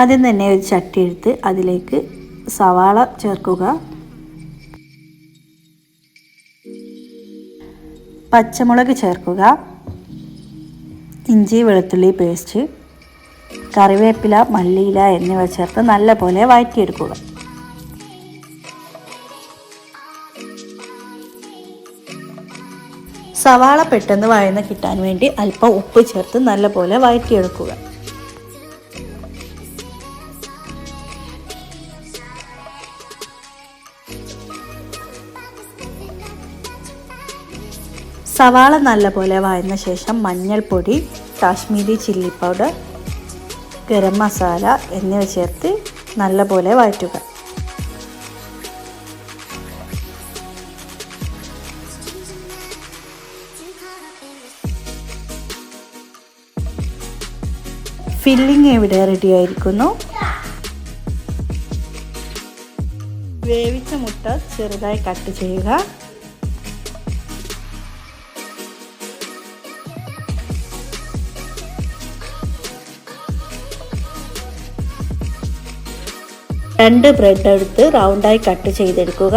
ആദ്യം തന്നെ ഒരു ചട്ടി എടുത്ത് അതിലേക്ക് സവാള ചേർക്കുക. പച്ചമുളക് ചേർക്കുക. ഇഞ്ചി വെളുത്തുള്ളി പേസ്റ്റ് കറിവേപ്പില മല്ലിയില എന്നിവ ചേർത്ത് നല്ലപോലെ വഴറ്റിയെടുക്കുക. സവാള പെട്ടെന്ന് വഴന്ന് കിട്ടാൻ വേണ്ടി അല്പം ഉപ്പ് ചേർത്ത് നല്ലപോലെ വഴറ്റിയെടുക്കുക. സവാള നല്ലപോലെ വഴന്ന ശേഷം മഞ്ഞൾപ്പൊടി കാശ്മീരി ചില്ലി പൗഡർ ഗരം മസാല എന്നിവ ചേർത്ത് നല്ലപോലെ വഴറ്റുക. ഫില്ലിംഗ് ഇവിടെ റെഡി ആയിരിക്കുന്നു? വേവിച്ച മുട്ട ചെറുതായി കട്ട് ചെയ്യുക. രണ്ട് ബ്രെഡ് എടുത്ത് റൗണ്ടായി കട്ട് ചെയ്തെടുക്കുക.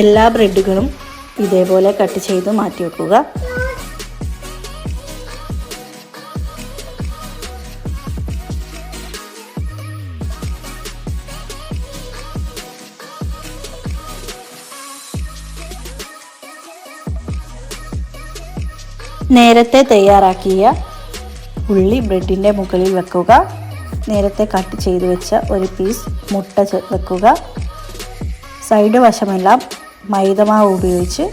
എല്ലാ ബ്രെഡുകളും ഇതേപോലെ കട്ട് ചെയ്ത് മാറ്റി വെക്കുക നേരത്തെ തയ്യാറാക്കിയ ഉള്ളി ബ്രെഡിന്റെ മുകളിൽ വെക്കുക. നേരത്തെ കട്ട് ചെയ്ത് വെച്ച ഒരു പീസ് മുട്ട വെക്കുക. സൈഡ് വശമെല്ലാം മൈദമാവ് ഉപയോഗിച്ച്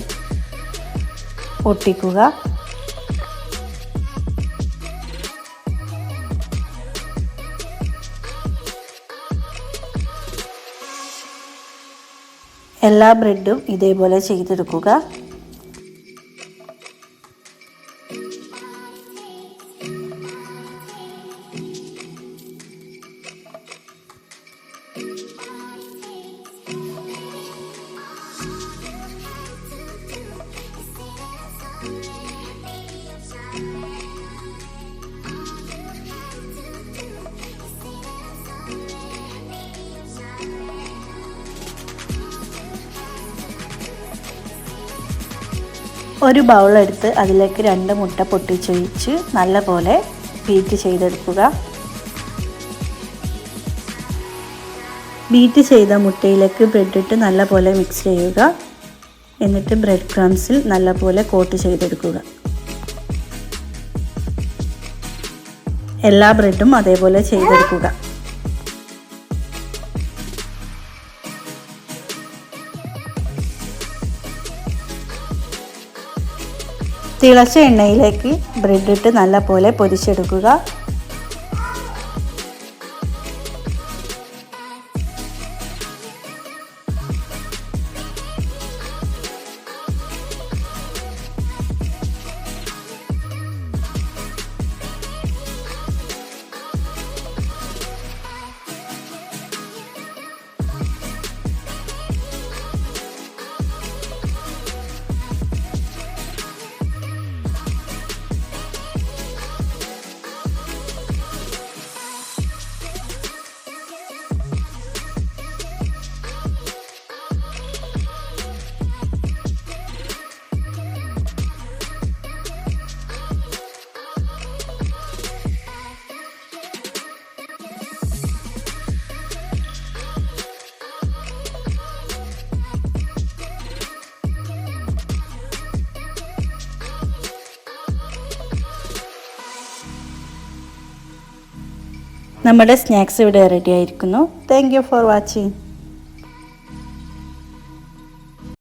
ഒട്ടിക്കുക എല്ലാ ബ്രെഡും ഇതേപോലെ ചെയ്തെടുക്കുക. ഒരു ബൗൾ എടുത്ത് അതിലേക്ക് രണ്ട് മുട്ട പൊട്ടിച്ചൊഴിച്ച് നല്ലപോലെ ബീറ്റ് ചെയ്തെടുക്കുക. ബീറ്റ് ചെയ്ത മുട്ടയിലേക്ക് ബ്രെഡ് ഇട്ട് നല്ലപോലെ മിക്സ് ചെയ്യുക. എന്നിട്ട് ബ്രെഡ് ക്രംസിൽ നല്ലപോലെ കോട്ട് ചെയ്തെടുക്കുക. എല്ലാ ബ്രെഡും അതേപോലെ ചെയ്തെടുക്കുക. തിളച്ച എണ്ണയിലേക്ക് ബ്രെഡ് ഇട്ട് നല്ലപോലെ പൊരിച്ചെടുക്കുക. നമ്മുടെ സ്നാക്സ് ഇവിടെ റെഡി ആയിരിക്കുന്നു. Thank for watching